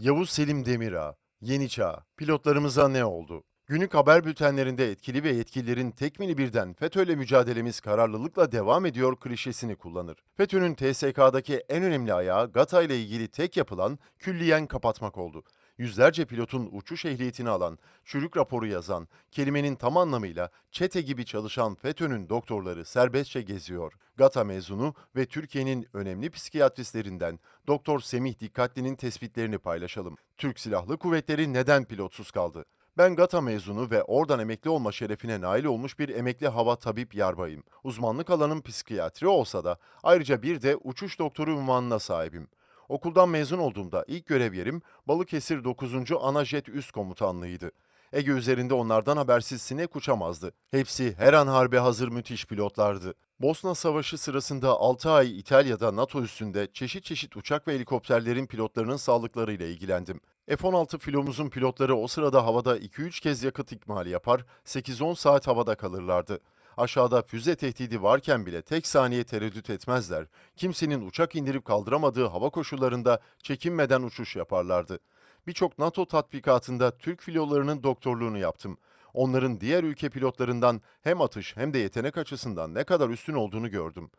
Yavuz Selim Demirağ, Yeni Çağ, pilotlarımıza ne oldu? Günlük haber bültenlerinde etkili ve yetkililerin tekmili birden FETÖ'yle mücadelemiz kararlılıkla devam ediyor klişesini kullanır. FETÖ'nün TSK'daki en önemli ayağı GATA ile ilgili tek yapılan külliyen kapatmak oldu. Yüzlerce pilotun uçuş ehliyetini alan, çürük raporu yazan, kelimenin tam anlamıyla çete gibi çalışan FETÖ'nün doktorları serbestçe geziyor. GATA mezunu ve Türkiye'nin önemli psikiyatristlerinden Doktor Semih Dikkatli'nin tespitlerini paylaşalım. Türk Silahlı Kuvvetleri neden pilotsuz kaldı? Ben GATA mezunu ve oradan emekli olma şerefine nail olmuş bir emekli hava tabip yarbayım. Uzmanlık alanım psikiyatri olsa da ayrıca bir de uçuş doktoru unvanına sahibim. Okuldan mezun olduğumda ilk görev yerim Balıkesir 9. Anajet Üst Komutanlığı'ydı. Ege üzerinde onlardan habersiz sinek uçamazdı. Hepsi her an harbe hazır müthiş pilotlardı. Bosna Savaşı sırasında 6 ay İtalya'da NATO üstünde çeşit çeşit uçak ve helikopterlerin pilotlarının sağlıklarıyla ilgilendim. F-16 filomuzun pilotları o sırada havada 2-3 kez yakıt ikmali yapar, 8-10 saat havada kalırlardı. Aşağıda füze tehdidi varken bile tek saniye tereddüt etmezler. Kimsenin uçak indirip kaldıramadığı hava koşullarında çekinmeden uçuş yaparlardı. Birçok NATO tatbikatında Türk filolarının doktorluğunu yaptım. Onların diğer ülke pilotlarından hem atış hem de yetenek açısından ne kadar üstün olduğunu gördüm.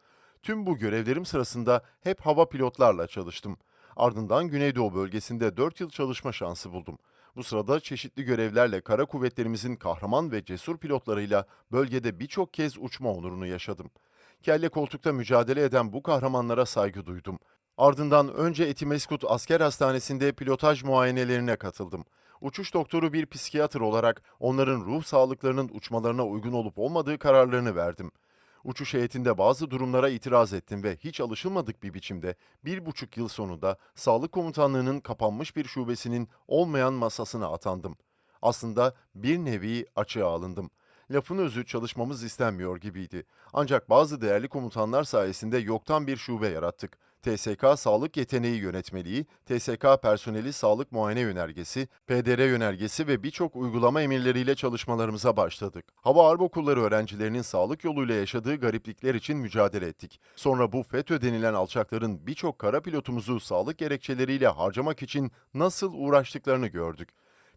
Tüm bu görevlerim sırasında hep hava pilotlarla çalıştım. Ardından Güneydoğu bölgesinde 4 yıl çalışma şansı buldum. Bu sırada çeşitli görevlerle kara kuvvetlerimizin kahraman ve cesur pilotlarıyla bölgede birçok kez uçma onurunu yaşadım. Kelle koltukta mücadele eden bu kahramanlara saygı duydum. Ardından önce Etimeskut Asker Hastanesi'nde pilotaj muayenelerine katıldım. Uçuş doktoru bir psikiyatr olarak onların ruh sağlıklarının uçmalarına uygun olup olmadığı kararlarını verdim. Uçuş heyetinde bazı durumlara itiraz ettim ve hiç alışılmadık bir biçimde bir buçuk yıl sonunda Sağlık Komutanlığı'nın kapanmış bir şubesinin olmayan masasına atandım. Aslında bir nevi açığa alındım. Lafın özü çalışmamız istenmiyor gibiydi. Ancak bazı değerli komutanlar sayesinde yoktan bir şube yarattık. TSK Sağlık Yeteneği Yönetmeliği, TSK Personeli Sağlık Muayene Yönergesi, PDR Yönergesi ve birçok uygulama emirleriyle çalışmalarımıza başladık. Hava Harp Okulları öğrencilerinin sağlık yoluyla yaşadığı gariplikler için mücadele ettik. Sonra bu FETÖ denilen alçakların birçok kara pilotumuzu sağlık gerekçeleriyle harcamak için nasıl uğraştıklarını gördük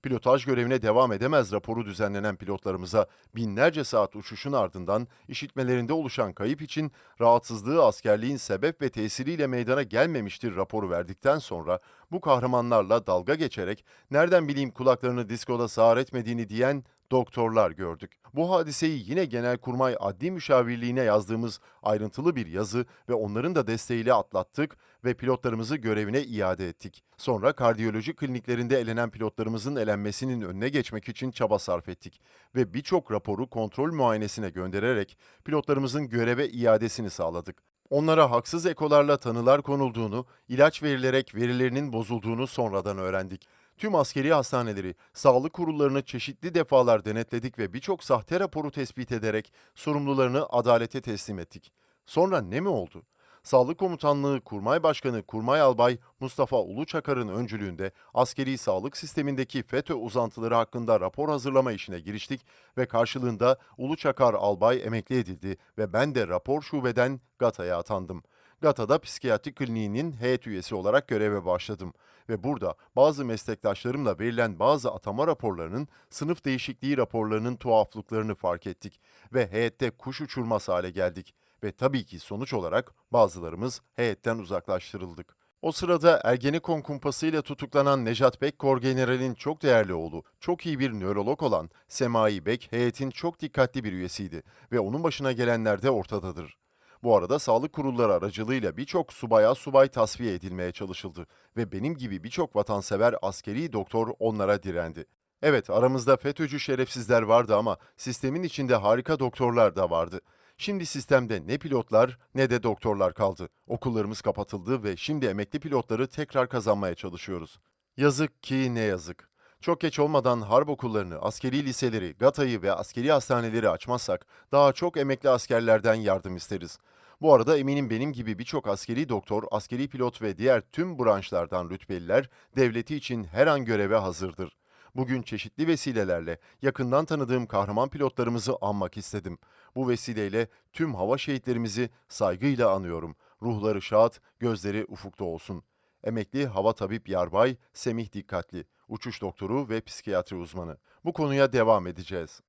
pilotaj görevine devam edemez raporu düzenlenen pilotlarımıza binlerce saat uçuşun ardından işitmelerinde oluşan kayıp için rahatsızlığı askerliğin sebep ve tesiriyle meydana gelmemiştir raporu verdikten sonra bu kahramanlarla dalga geçerek nereden bileyim kulaklarını diskoda sağır etmediğini diyen doktorlar gördük. Bu hadiseyi yine Genelkurmay Adli Müşavirliğine yazdığımız ayrıntılı bir yazı ve onların da desteğiyle atlattık ve pilotlarımızı görevine iade ettik. Sonra kardiyoloji kliniklerinde elenen pilotlarımızın elenmesinin önüne geçmek için çaba sarf ettik ve birçok raporu kontrol muayenesine göndererek pilotlarımızın göreve iadesini sağladık. Onlara haksız ekolarla tanılar konulduğunu, ilaç verilerek verilerinin bozulduğunu sonradan öğrendik. Tüm askeri hastaneleri, sağlık kurullarını çeşitli defalar denetledik ve birçok sahte raporu tespit ederek sorumlularını adalete teslim ettik. Sonra ne mi oldu? Sağlık Komutanlığı Kurmay Başkanı Kurmay Albay Mustafa Uluçakar'ın öncülüğünde askeri sağlık sistemindeki FETÖ uzantıları hakkında rapor hazırlama işine giriştik ve karşılığında Uluçakar Albay emekli edildi ve ben de rapor şubeden GATA'ya atandım. GATA'da psikiyatri kliniğinin heyet üyesi olarak göreve başladım ve burada bazı meslektaşlarımla verilen bazı atama raporlarının sınıf değişikliği raporlarının tuhaflıklarını fark ettik ve heyette kuş uçurmaz hale geldik ve tabii ki sonuç olarak bazılarımız heyetten uzaklaştırıldık. O sırada Ergenekon kumpasıyla tutuklanan Nejat Bek Korgeneral'in çok değerli oğlu, çok iyi bir nörolog olan Semai Bek heyetin çok dikkatli bir üyesiydi ve onun başına gelenler de ortadadır. Bu arada sağlık kurulları aracılığıyla birçok subaya subay tasfiye edilmeye çalışıldı ve benim gibi birçok vatansever askeri doktor onlara direndi. Evet aramızda FETÖ'cü şerefsizler vardı ama sistemin içinde harika doktorlar da vardı. Şimdi sistemde ne pilotlar ne de doktorlar kaldı. Okullarımız kapatıldı ve şimdi emekli pilotları tekrar kazanmaya çalışıyoruz. Yazık ki ne yazık. Çok geç olmadan harp okullarını, askeri liseleri, GATA'yı ve askeri hastaneleri açmazsak daha çok emekli askerlerden yardım isteriz. Bu arada eminim benim gibi birçok askeri doktor, askeri pilot ve diğer tüm branşlardan rütbeliler devleti için her an göreve hazırdır. Bugün çeşitli vesilelerle yakından tanıdığım kahraman pilotlarımızı anmak istedim. Bu vesileyle tüm hava şehitlerimizi saygıyla anıyorum. Ruhları şad, gözleri ufukta olsun. Emekli hava tabip yarbay Semih Dikkatli, uçuş doktoru ve psikiyatri uzmanı. Bu konuya devam edeceğiz.